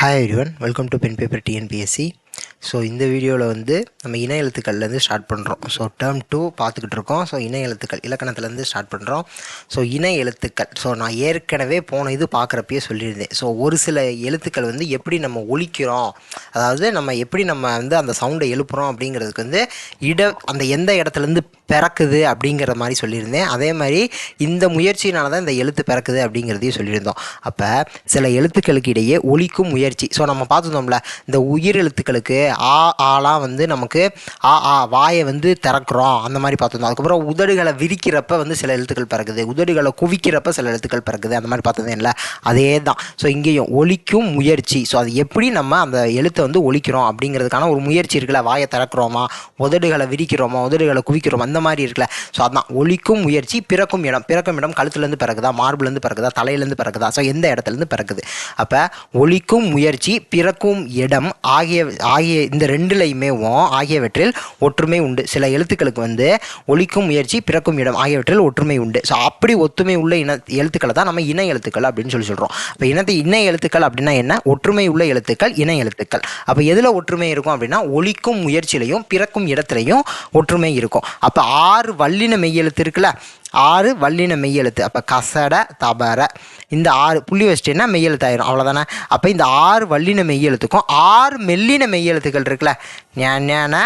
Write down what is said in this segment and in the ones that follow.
Hi everyone welcome to pen paper TNPSC so இந்த வீடியோவில் வந்து நம்ம இன எழுத்துக்கள்லேருந்து ஸ்டார்ட் பண்ணுறோம் ஸோ டேர்ம் டூ பார்த்துக்கிட்டு இருக்கோம். ஸோ இன எழுத்துக்கள் இலக்கணத்துலேருந்து ஸ்டார்ட் பண்ணுறோம் ஸோ இன எழுத்துக்கள். ஸோ நான் ஏற்கனவே போன இது பார்க்குறப்பயே சொல்லியிருந்தேன். ஸோ ஒரு சில எழுத்துக்கள் வந்து எப்படி நம்ம ஒழிக்கிறோம் அதாவது நம்ம எப்படி நம்ம வந்து அந்த சவுண்டை எழுப்புகிறோம் அப்படிங்கிறதுக்கு வந்து இட அந்த எந்த இடத்துலேருந்து பிறக்குது அப்படிங்கிற மாதிரி சொல்லியிருந்தேன். அதே மாதிரி இந்த முயற்சியினால தான் இந்த எழுத்து பிறக்குது அப்படிங்கிறதையும் சொல்லியிருந்தோம். அப்போ சில எழுத்துக்களுக்கு இடையே ஒழிக்கும் முயற்சி. ஸோ நம்ம பார்த்துருந்தோம்ல இந்த உயிர் எழுத்துக்களுக்கு ஆ ஆலாம் வந்து நமக்கு ஆ ஆ வாயை வந்து திறக்கிறோம். அந்த மாதிரி பார்த்துருந்தோம். அதுக்கப்புறம் உதடுகளை விரிக்கிறப்ப வந்து சில எழுத்துக்கள் பிறக்குது. உதடுகளை குவிக்கிறப்ப சில எழுத்துக்கள் பிறக்குது. அந்த மாதிரி பார்த்ததே இல்லை அதே தான் ஸோ இங்கேயும் ஒழிக்கும் முயற்சி. ஸோ அது எப்படி நம்ம அந்த எழுத்தை வந்து ஒழிக்கிறோம் அப்படிங்கிறதுக்கான ஒரு முயற்சி இருக்குல்ல. வாயை திறக்கிறோமா? உதடுகளை விரிக்கிறோமா? உதடுகளை குவிக்கிறோமா? அந்த மாதிரி இருக்குல்ல ஸோ அதான். ஒழிக்கும் முயற்சி பிறக்கும் இடம். பிறக்கும் இடம் கழுத்துலேருந்து பிறகுதா? மார்புலேருந்து பிறகுதா? தலையிலேருந்து பிறகுதா? ஸோ எந்த இடத்துலேருந்து பிறக்குது அப்போ ஒழிக்கும் முயற்சி பிறக்கும் இடம் ஆகிய ஆகிய இந்த ரெண்டுலையுமேவும் ஆகியவற்றில் ஒற்றுமை உண்டு. சில எழுத்துக்களுக்கு வந்து ஒழிக்கும் முயற்சி பிறக்கும் இடம் ஆகியவற்றில் ஒற்றுமை உண்டு. ஸோ அப்படி ஒத்துமை உள்ள இன எழுத்துக்களை தான் நம்ம இன எழுத்துக்கள் அப்படின்னு சொல்லி சொல்கிறோம் அப்போ இனத்தை இன எழுத்துக்கள் அப்படின்னா என்ன? ஒற்றுமை உள்ள எழுத்துக்கள் இன எழுத்துக்கள். அப்போ எதில் ஒற்றுமை இருக்கும் அப்படின்னா ஒழிக்கும் முயற்சியிலையும் பிறக்கும் இடத்துலையும் ஒற்றுமை இருக்கும். அப்போ ஆறு வல்லின மெய்யெழுத்து இருக்குல்ல? ஆறு வல்லின மெய்யெழுத்து. அப்போ கசட தபர இந்த ஆறு புள்ளி வச்சிட்டேன்னா மெய்யெழுத்தாயிரும். அவ்வளோதானே அப்போ இந்த ஆறு வல்லின மெய்யெழுத்துக்கும் ஆறு மெல்லின மெய்யெழுத்துக்கள் இருக்குல்ல? ஞான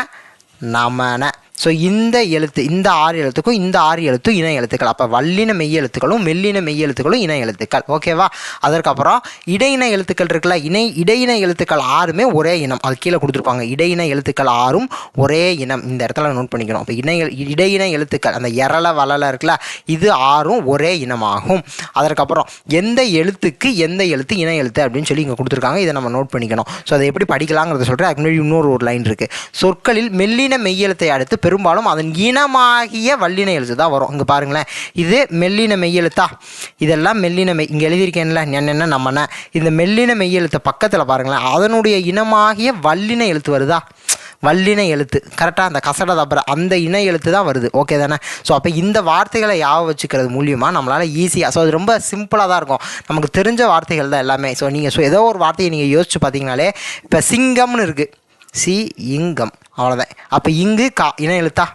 நமன ஸோ இந்த எழுத்து இந்த ஆறு எழுத்துக்கும் இந்த ஆறு எழுத்தும் இணை எழுத்துக்கள். அப்போ வல்லின மெய் எழுத்துக்களும் மெல்லின மெய் எழுத்துக்களும் இணை எழுத்துக்கள். ஓகேவா அதற்கப்புறம் இடையின எழுத்துக்கள் இருக்குல்ல இணை இடையின எழுத்துக்கள் ஆறுமே ஒரே இனம். அது கீழே கொடுத்துருப்பாங்க. இடையின எழுத்துக்கள் ஆறும் ஒரே இனம். இந்த இடத்துல நோட் பண்ணிக்கணும். அப்போ இணை இடையின எழுத்துக்கள் அந்த எரள வளல இருக்குல்ல இது ஆறும் ஒரே இனமாகும். அதற்கப்புறம் எந்த எழுத்துக்கு எந்த எழுத்து இணை எழுத்து அப்படின்னு சொல்லி இங்கே கொடுத்துருக்காங்க. இதை நம்ம நோட் பண்ணிக்கணும். ஸோ அதை எப்படி படிக்கலாங்கிறத சொல்கிறேன் அதுக்கு முன்னாடி இன்னொரு ஒரு லைன் இருக்குது சொற்களில் மெல்லின மெய்யெழுத்தை அடுத்து பெரும்பாலும் அதன் இனமாகிய வல்லின எழுத்து தான் வரும். இங்கே பாருங்களேன். இது மெல்லின மெய்யெழுத்தா? இதெல்லாம் மெல்லின மெய் இங்கே எழுதியிருக்கேன்ல என்னென்ன நம்மன. இந்த மெல்லின மெய்யெழுத்து பக்கத்தில் பாருங்களேன். அதனுடைய இனமாகிய வல்லின எழுத்து வருதா? வல்லின எழுத்து. கரெக்டாக அந்த கசட தப்புற அந்த இன எழுத்து தான் வருது. ஓகே தானே? ஸோ அப்போ இந்த வார்த்தைகளை யாவை வச்சுக்கிறது மூலியமாக நம்மளால் ஈஸியாக ஸோ அது ரொம்ப சிம்பிளாக தான் இருக்கும். நமக்கு தெரிஞ்ச வார்த்தைகள் தான் எல்லாமே. ஸோ நீங்கள் ஸோ ஏதோ ஒரு வார்த்தையை நீங்கள் யோசிச்சு பார்த்தீங்கனாலே இப்போ சிங்கம்னு இருக்குது சி இங்கம். அவ்வளோதான் அப்போ இங்கு கா இன எழுத்தா?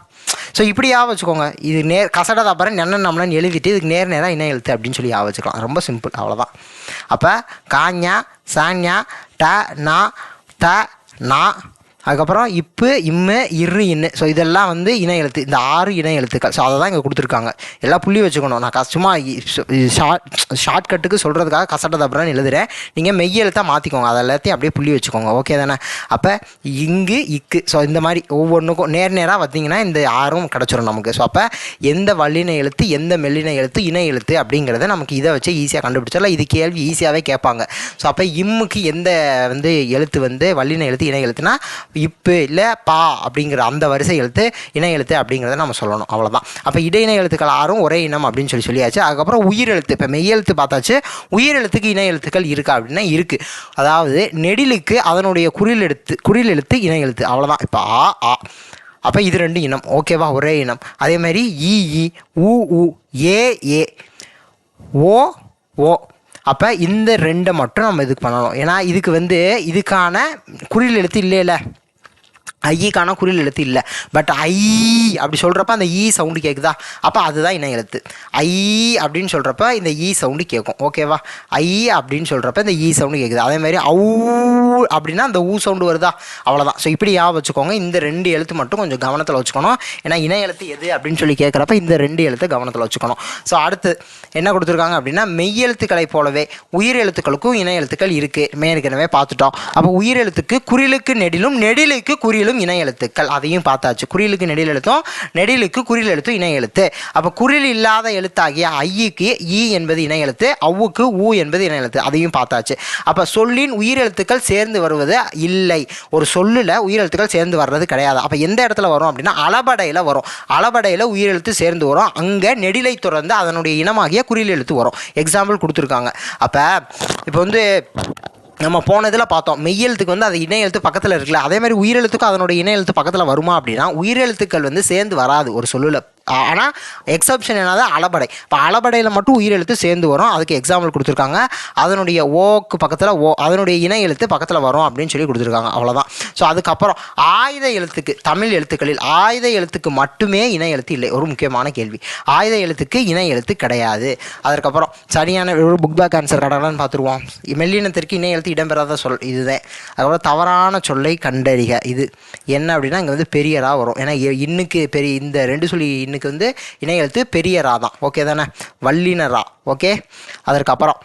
ஸோ இப்படி யா வச்சுக்கோங்க. இது நேர் கசடா அப்புறம் என்ன நம்மளன்னு எழுதிட்டு இதுக்கு நேர் நேராக இன எழுத்து அப்படின்னு சொல்லி யா வச்சுக்கலாம். ரொம்ப சிம்பிள் அவ்வளோதான் அப்போ காஞ்சா சாஞா ட நா த நா அதுக்கப்புறம் இப்பு இம்மு இரு இன்னு. ஸோ இதெல்லாம் வந்து இன எழுத்து. இந்த ஆறு இன எழுத்துக்கள். ஸோ அதை தான் இங்கே கொடுத்துருக்காங்க. எல்லாம் புள்ளி வச்சுக்கணும். நான் கஷ்டமாக ஷார்ட் ஷார்ட்கட்டுக்கு சொல்கிறதுக்காக கசட்ட அப்புறம் எழுதுறேன். நீங்கள் மெய் எழுத்தாக மாற்றிக்கோங்க அதை எல்லாத்தையும் அப்படியே புள்ளி வச்சுக்கோங்க. ஓகே தானே? அப்போ இங்கு இக்கு. ஸோ இந்த மாதிரி ஒவ்வொன்றுக்கும் நேர் நேராக பார்த்தீங்கன்னா இந்த ஆறும் கிடச்சிரும் நமக்கு. ஸோ அப்போ எந்த வல்லின எழுத்து எந்த மெல்லின எழுத்து இன எழுத்து அப்படிங்கிறத நமக்கு இதை வச்சு ஈஸியாக கண்டுபிடிச்சிடலாம். இது கேள்வி ஈஸியாகவே கேட்பாங்க. ஸோ அப்போ இம்முக்கு எந்த வந்து எழுத்து வந்து வல்லின எழுத்து இன எழுத்துனா இப்பு இல்லை பா அப்படிங்கிற அந்த வரிசை எழுத்து இணை எழுத்து அப்படிங்கிறத நம்ம சொல்லணும். அவ்வளோதான் அப்போ இடையின எழுத்துக்கள் ஆறும் ஒரே இனம் அப்படின்னு சொல்லி சொல்லியாச்சு. அதுக்கப்புறம் உயிர் எழுத்து. இப்போ மெய் எழுத்து பார்த்தாச்சு. உயிர் எழுத்துக்கு இணை எழுத்துக்கள் இருக்கா அப்படின்னா இருக்குது அதாவது நெடிலுக்கு அதனுடைய குறில் எழுத்து குறில் எழுத்து இணை எழுத்து. அவ்வளோதான் இப்போ ஆ ஆ. அப்போ இது ரெண்டு இனம். ஓகேவா? ஒரே இனம். அதே மாதிரி இஇ உ உ ஏ ஏ. ஓ ஓ. அப்போ இந்த ரெண்டை மட்டும் நம்ம இதுக்கு பண்ணணும். ஏன்னா இதுக்கு வந்து இதுக்கான குறில் எழுத்து இல்லையில. ஐக்கான குறில் எழுத்து இல்லை. பட் ஐ அப்படி சொல்கிறப்ப அந்த e ஈ சவுண்டு கேட்குதா அப்போ அதுதான் இணை எழுத்து. ஐ அப்படின்னு சொல்கிறப்ப இந்த e ஈ சவுண்டு கேட்கும் ஓகேவா ஐ அப்படின்னு சொல்கிறப்ப இந்த e ஈ சவுண்டு கேட்குது அதே மாதிரி அவு அப்படின்னா அந்த ஊ சவுண்டு வருதா? அவ்வளோதான் ஸோ இப்படி யா வச்சுக்கோங்க. இந்த ரெண்டு எழுத்து மட்டும் கொஞ்சம் கவனத்தில் வச்சுக்கணும். ஏன்னா இணை எழுத்து எது அப்படின்னு சொல்லி கேட்குறப்ப இந்த ரெண்டு எழுத்து கவனத்தில் வச்சுக்கணும். ஸோ அடுத்து என்ன கொடுத்துருக்காங்க அப்படின்னா மெய் எழுத்துக்களை போலவே உயிர் எழுத்துக்களுக்கும் இணை எழுத்துக்கள் இருக்குது ஏற்கனவே பார்த்துட்டோம். அப்போ உயிர் எழுத்துக்கு குறிலுக்கு நெடிலும் நெடிலுக்கு குறிலும் இணை எழுத்துக்கள் அதையும் பார்த்தாச்சு. குறியிலுக்கு நெடில் எழுத்தும் நெடிலுக்கு குறியில் எழுத்தும் இணை எழுத்து அப்போ குறியில் இல்லாத எழுத்தாகிய ஐயுக்கு ஈ என்பது இணை எழுத்து அவ்வுக்கு ஊ என்பது இணை எழுத்து அதையும் பார்த்தாச்சு. அப்போ சொல்லின் உயிரெழுத்துக்கள் சேர்ந்து வருவது இல்லை. ஒரு சொல்லில் உயிரெழுத்துக்கள் சேர்ந்து வர்றது கிடையாது. அப்போ எந்த இடத்துல வரும் அப்படின்னா அளபடையில் வரும். அளபடையில் உயிரெழுத்து சேர்ந்து வரும். அங்கே நெடிலை தொடர்ந்து அதனுடைய இனமாகிய குறியில் எழுத்து வரும். எக்ஸாம்பிள் கொடுத்துருக்காங்க. அப்போ இப்போ வந்து நம்ம போன இதில் பார்த்தோம். மெய்யெழுத்துக்கு வந்து அது இணை எழுத்து பக்கத்தில் இருக்குல்ல அதே மாதிரி உயிரெழுத்துக்கும் அதனுடைய இணை எழுத்து பக்கத்தில் வருமா அப்படின்னா உயிரெழுத்துக்கள் வந்து சேர்ந்து வராது ஒரு சொல்லில். ஆனால் எக்ஸப்ஷன் என்னது அலபடை. இப்போ அலபடையில் மட்டும் உயிரெழுத்து சேர்ந்து வரும். அதுக்கு எக்ஸாம்பிள் கொடுத்துருக்காங்க. அதனுடைய ஓக்கு பக்கத்தில் ஓ அதனுடைய இணை எழுத்து பக்கத்தில் வரும் அப்படின்னு சொல்லி கொடுத்துருக்காங்க. அவ்வளோதான் ஸோ அதுக்கப்புறம் ஆயுத எழுத்துக்கு தமிழ் எழுத்துக்களில் ஆயுத எழுத்துக்கு மட்டுமே இணை எழுத்து இல்லை. ஒரு முக்கியமான கேள்வி. ஆயுத எழுத்துக்கு இணை எழுத்து கிடையாது. அதற்கப்புறம் சரியான ஒரு புக் பேக் ஆன்சர் கடலான்னு பார்த்துருவோம். மெல்லினத்திற்கு இணை எழுத்து இடம்பெறாத சொல் இதுதான். அதுக்கப்புறம் தவறான சொல்லை கண்டறிக. இது என்ன அப்படின்னா இங்கே வந்து பெரியராக வரும். ஏன்னா இன்னுக்கு பெரிய இந்த ரெண்டு சொல்லி இன்னும் எனக்கு வந்து இணை எழுத்து பெரியரா தான். ஓகே தானே? வல்லினரா ஓகே அதற்கப்புறம்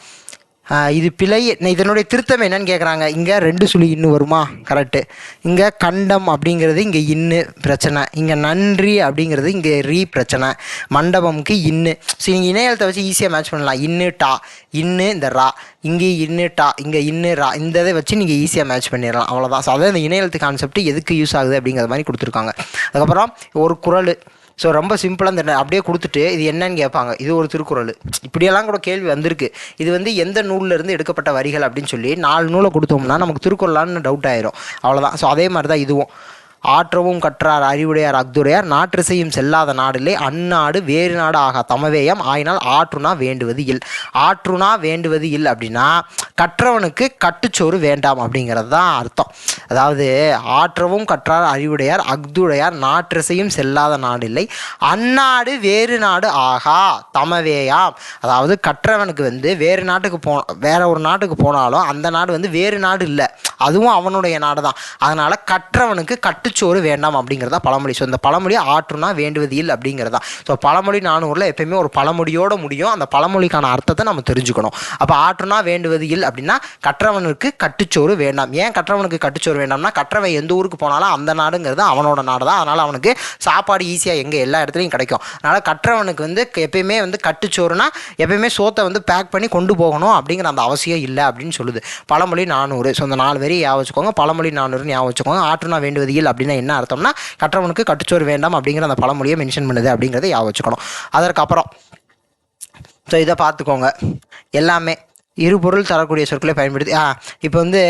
இது பிழை இதனுடைய திருத்தம் என்னன்னு கேட்குறாங்க இங்கே ரெண்டு சுழி இன்னு வருமா? கரெக்டு இங்கே கண்டம் அப்படிங்கிறது இங்கே இன்னு பிரச்சனை. இங்கே நன்றி அப்படிங்கிறது இங்கே ரீ பிரச்சனை. மண்டபம்க்கு இன்னு. சரி நீங்கள் இணையத்தை வச்சு ஈஸியாக மேட்ச் பண்ணலாம். இன்னு டா. இன்னு இந்த ரா. இங்கே இன்னு டா. இங்கே இன்னு ரா. இந்த இதை வச்சு நீங்கள் ஈஸியாக மேட்ச் பண்ணிடலாம். அவ்வளோதான் ஸோ அதான் இந்த இணையெழுத்து கான்செப்ட் எதுக்கு யூஸ் ஆகுது அப்படிங்கிற மாதிரி கொடுத்துருக்காங்க. அதுக்கப்புறம் ஒரு குறள் ஸோ ரொம்ப சிம்பிளாக இந்த அப்படியே கொடுத்துட்டு இது என்னன்னு கேட்பாங்க. இது ஒரு திருக்குறள். இப்படியெல்லாம் கூட கேள்வி வந்திருக்கு. இது வந்து எந்த நூல்லேருந்து எடுக்கப்பட்ட வரிகள் அப்படின்னு சொல்லி நாலு நூலை கொடுத்தோம்னா நமக்கு திருக்குறளான்னு டவுட் ஆயிரும். அவ்வளோதான் ஸோ அதே மாதிரி தான் இதுவும். ஆற்றவும் கற்றார் அறிவுடையார் அக்துரையார் நாற்றிசையும் செல்லாத நாடிலே அந்நாடு வேறு நாடு ஆகா தமவேயம். ஆயினால் ஆற்றுனா வேண்டுவது இல். ஆற்றுனா வேண்டுவது இல் அப்படின்னா கற்றவனுக்கு கட்டுச்சோறு வேண்டாம் அப்படிங்கிறது தான் அர்த்தம். அதாவது ஆற்றவும் கற்றார் அறிவுடையார் அக்துடையார் நாற்றிசையும் செல்லாத நாடில்லை. அந்நாடு வேறு நாடு ஆகா தமவேயாம். அதாவது கற்றவனுக்கு வந்து வேறு நாட்டுக்கு போ வேற ஒரு நாட்டுக்கு போனாலும் அந்த நாடு வந்து வேறு நாடு இல்லை. அதுவும் அவனுடைய நாடு தான் அதனால் கற்றவனுக்கு கட்டுச்சோறு வேண்டாம் அப்படிங்கிறதா பழமொழி. ஸோ இந்த பழமொழி ஆற்றுனா வேண்டுவது இல்லை அப்படிங்கிறதா. ஸோ பழமொழி நானூரில் எப்பயுமே ஒரு பழமொழியோட முடியும். அந்த பழமொழிக்கான அர்த்தத்தை நம்ம தெரிஞ்சுக்கணும். அப்போ ஆற்றுனா வேண்டுவது இல்லை அப்படின்னா கற்றவனுக்கு கட்டுச்சோறு வேண்டாம். ஏன் கற்றவனுக்கு கட்டுச்சோறு வேண்டாம்னா கற்றவன் எந்த ஊருக்கு போனாலும் அந்த நாடுங்கிறது அவனோட நாடு தான். அதனால் அவனுக்கு சாப்பாடு ஈஸியாக எங்கே எல்லா இடத்துலையும் கிடைக்கும். அதனால் கற்றவனுக்கு வந்து எப்பயுமே வந்து கட்டுச்சோறுனா எப்பயுமே சோத்தை வந்து பேக் பண்ணி கொண்டு போகணும் அப்படிங்கிற அந்த அவசியம் இல்லை அப்படின்னு சொல்லுது. பழமொழி நானூறு. ஸோ அந்த நாலு வரி ஞாபகம் வச்சுக்கோங்க. பழமொழி நானூறு ஞாபகம் வச்சுக்கோங்க. ஆற்றுனா வேண்டுவது இல்லை அப்படின்னா என்ன அர்த்தம்னா கற்றவனுக்கு கட்டுச்சோறு வேண்டாம் அப்படிங்கிற அந்த பழமொழியை மென்ஷன் பண்ணுது அப்படிங்கிறத யா வச்சுக்கணும். அதற்கப்புறம் ஸோ இதை பார்த்துக்கோங்க. எல்லாமே இரு பொருள் தரக்கூடிய சொற்களை பயன்படுத்தி ஆ இப்போ வந்து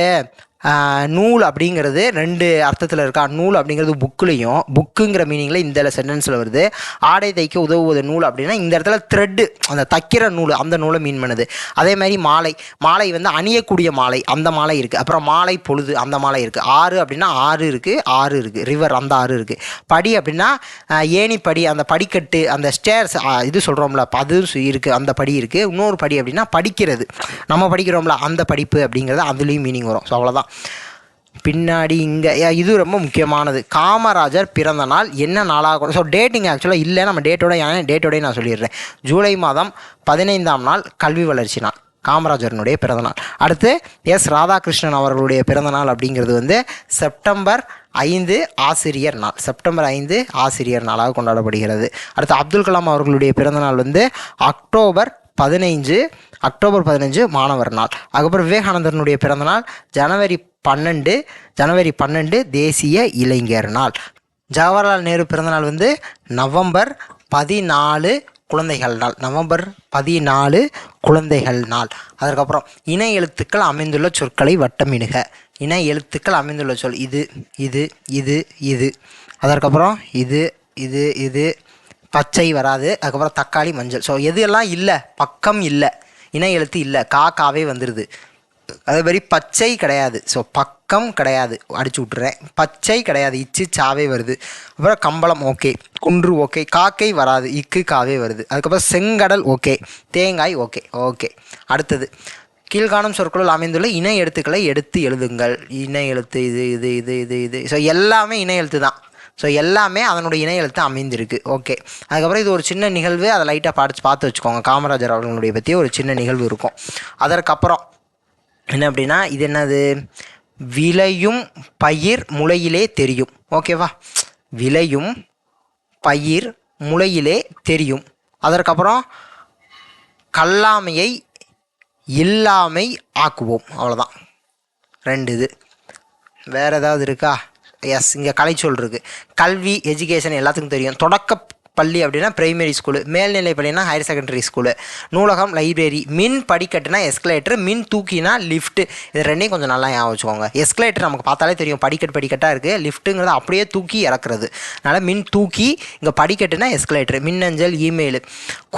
நூல் அப்படிங்கிறது ரெண்டு அர்த்தத்தில் இருக்கா? நூல் அப்படிங்கிறது புக்குலேயும் புக்குங்கிற மீனிங்கில் இந்த சென்டென்ஸில் வருது. ஆடை தைக்க உதவுவது நூல் அப்படின்னா இந்த இடத்துல த்ரெட்டு அந்த தைக்கிற நூல் அந்த நூலை மீன் பண்ணுது. அதே மாதிரி மாலை. மாலை வந்து அணியக்கூடிய மாலை. அந்த மாலை இருக்குது அப்புறம் மாலை பொழுது அந்த மாலை இருக்குது ஆறு அப்படின்னா ஆறு இருக்குது ஆறு இருக்குது ரிவர் அந்த ஆறு இருக்குது படி அப்படின்னா ஏணி படி அந்த படிக்கட்டு அந்த ஸ்டேர்ஸ் இது சொல்கிறோம்ல அது இருக்குது அந்த படி இருக்குது இன்னொரு படி அப்படின்னா படிக்கிறது. நம்ம படிக்கிறோம்ல அந்த படிப்பு அப்படிங்கிறது அதுலேயும் மீனிங் வரும். ஸோ அவ்வளோதான் பின்னாடி இங்கே இது ரொம்ப முக்கியமானது. காமராஜர் பிறந்த நாள் என்ன நாளாக ஸோ டேட்டிங் ஆக்சுவலாக இல்லை நம்ம டேட்டோட ஏன் டேட்டோடய நான் சொல்லிடுறேன். ஜூலை மாதம் பதினைந்தாம் நாள் கல்வி வளர்ச்சி நாள் காமராஜரனுடைய பிறந்தநாள் அடுத்து எஸ். ராதாகிருஷ்ணன் அவர்களுடைய பிறந்தநாள் அப்படிங்கிறது வந்து செப்டம்பர் ஐந்து ஆசிரியர் நாள். செப்டம்பர் ஐந்து ஆசிரியர் நாளாக கொண்டாடப்படுகிறது. அடுத்து அப்துல் கலாம் அவர்களுடைய பிறந்தநாள் வந்து அக்டோபர் பதினைஞ்சு அக்டோபர் பதினஞ்சு மாணவர் நாள். அதுக்கப்புறம் விவேகானந்தனுடைய பிறந்தநாள் ஜனவரி பன்னெண்டு ஜனவரி பன்னெண்டு தேசிய இளைஞர் நாள். ஜவஹர்லால் நேரு பிறந்தநாள் வந்து நவம்பர் பதினாலு குழந்தைகள் நாள். நவம்பர் பதினாலு குழந்தைகள் நாள். அதற்கப்புறம் இணை எழுத்துக்கள் அமைந்துள்ள சொற்களை வட்டமிடுக. இணை எழுத்துக்கள் அமைந்துள்ள சொல் இது இது இது இது. அதற்கப்புறம் இது இது இது. பச்சை வராது. அதுக்கப்புறம் தக்காளி மஞ்சள். ஸோ எது எல்லாம் இல்லை? பக்கம் இல்லை. இணை எழுத்து இல்லை. காக்காவே வந்துடுது அதே மாதிரி பச்சை கிடையாது. ஸோ பக்கம் கிடையாது. அடிச்சு விட்டுறேன். பச்சை கிடையாது. இச்சு சாவே வருது. அப்புறம் கம்பளம் ஓகே. குன்று ஓகே. காக்கை வராது. இக்கு காவே வருது. அதுக்கப்புறம் செங்கடல் ஓகே. தேங்காய் ஓகே. ஓகே. அடுத்தது. கீழ்காணும் சொற்களுள் அமைந்துள்ள இணை எழுத்துக்களை எடுத்து எழுதுங்கள். இணை எழுத்து இது இது இது இது இது. ஸோ எல்லாமே இணை எழுத்து தான் ஸோ எல்லாமே அதனுடைய இணை எழுத்து அமைந்திருக்கு. ஓகே அதுக்கப்புறம் இது ஒரு சின்ன நிகழ்வு. அதை லைட்டாக பார்த்து பார்த்து வச்சுக்கோங்க. காமராஜர் அவர்களுடைய பற்றி ஒரு சின்ன நிகழ்வு இருக்கும். அதற்கப்புறம் என்ன அப்படின்னா இது என்னது? விளையும் பயிர் முளையிலே தெரியும். ஓகேவா விளையும் பயிர் முளையிலே தெரியும். அதற்கப்புறம் கல்லாமையை இல்லாமை ஆக்குவோம். அவ்வளோதான் ரெண்டு இது. வேறு ஏதாவது இருக்கா? எஸ் இங்கே கலைச்சொல் இருக்குது கல்வி எஜுகேஷன் எல்லாத்துக்கும் தெரியும். தொடக்க பள்ளி அப்படின்னா பிரைமரி ஸ்கூலு மேல்நிலை பள்ளினா ஹையர் செகண்டரி ஸ்கூலு நூலகம் லைப்ரரி மின் படிக்கட்டுனா எஸ்கலேட்டர் மின் தூக்கினா லிஃப்ட்டு இது ரெண்டையும் கொஞ்சம் நல்லா ஞாபகம் வச்சுக்கோங்க. எஸ்கலேட்டர் நமக்கு பார்த்தாலே தெரியும். படிக்கட்டு படிக்கட்டாக இருக்குது லிஃப்ட்டுங்கிறது அப்படியே தூக்கி இறக்குறது. அதனால் மின் தூக்கி இங்கே படிக்கட்டுனா எஸ்கலேட்டர் மின்னஞ்சல் இமெயில்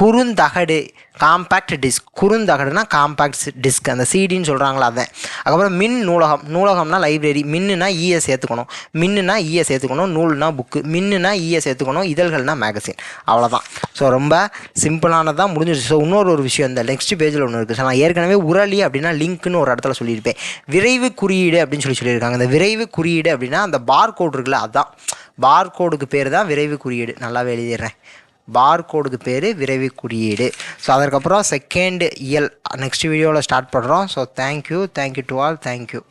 குறுந்தகடு காம்பேக்ட் டிஸ்க் குறுந்தகடுனா காம்பேக்ட் டிஸ்க் அந்த சிடின்னு சொல்கிறாங்களா அதான். அதுக்கப்புறம் மின் நூலகம். நூலகம்னா லைப்ரரி மின்னுனா ஈய சேர்த்துக்கணும். மின்னுனா ஈய சேர்த்துக்கணும். நூல்னா புக்கு மின்னுனா ஈய சேர்த்துக்கணும். இதழ்கள்னா மேகசின் அவ்வளோதான் ஸோ ரொம்ப சிம்பிளானதாக முடிஞ்சிருச்சு. ஸோ இன்னொரு ஒரு விஷயம். இந்த நெக்ஸ்ட் பேஜில் ஒன்று இருக்குது ஸோ நான் ஏற்கனவே உரளி அப்படின்னா லிங்க்னு ஒரு இடத்துல சொல்லியிருப்பேன். விரைவு குறியீடு அப்படின்னு சொல்லி சொல்லியிருக்காங்க. அந்த விரைவு குறியீடு அப்படின்னா அந்த பார் கோடு இருக்குல்ல அதுதான் பார் கோடுக்கு பேர் தான் விரைவு குறியீடு. நல்லாவே எழுதிடுறேன். பார் கோடுக்கு பேர் விரைவு குறியீடு. ஸோ அதற்கப்புறம் செகண்ட் இயல் நெக்ஸ்ட் வீடியோவில் ஸ்டார்ட் பண்ணுறோம் so thank you thank you to all thank you